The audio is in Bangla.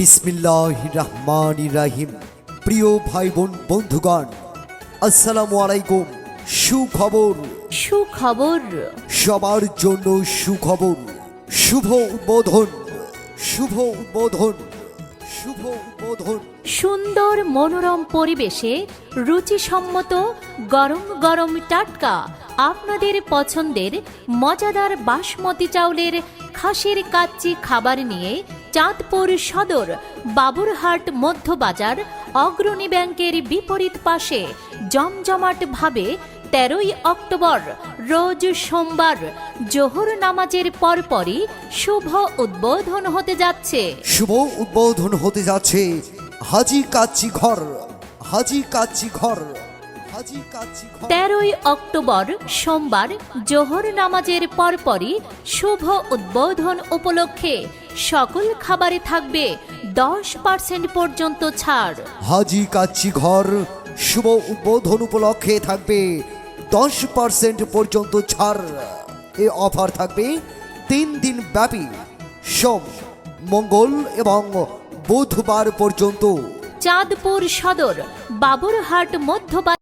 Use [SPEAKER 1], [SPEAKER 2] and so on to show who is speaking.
[SPEAKER 1] বিসমিল্লাহ রহমান রাহিম। প্রিয় ভাই বোন বন্ধুগণ আসসালামু আলাইকুম সুখবর।
[SPEAKER 2] সুখবর।
[SPEAKER 1] সবার জন্য সুখবর। শুভ উদ্বোধন। শুভ উদ্বোধন। শুভ উদ্বোধন।
[SPEAKER 2] সুন্দর মনোরম পরিবেশে রুচিসম্মত গরম গরম টাটকা আপনাদের পছন্দের মজাদার বাসমতি চাউলের খাসির কাচ্চি খাবার নিয়ে চাঁদপুর সদর, বাবুরহাট মধ্যবাজার, অগ্রণী ব্যাংকের বিপরীত পাশে জমজমাটভাবে তেরোই অক্টোবর, রোজ সোমবার, জোহর নামাজের পরপরই শুভ উদ্বোধন হতে যাচ্ছে।
[SPEAKER 1] শুভ উদ্বোধন হতে যাচ্ছে হাজি কাচ্চি ঘর, হাজি কাচ্চি ঘর।
[SPEAKER 2] তেরোই অক্টোবর সোমবার জোহর নামাজের পরপরই শুভ উদ্বোধন উপলক্ষে সকল খাবারে থাকবে দশ পার্সেন্ট পর্যন্ত ছাড়।
[SPEAKER 1] হাজি কাচ্চি ঘর শুভ উদ্বোধন উপলক্ষে থাকবে দশ পার্সেন্ট পর্যন্ত ছাড়। এ অফার থাকবে তিন দিন ব্যাপী সোম মঙ্গল এবং বুধবার পর্যন্ত।
[SPEAKER 2] চাঁদপুর সদর বাবুরহাট মধ্যবাজার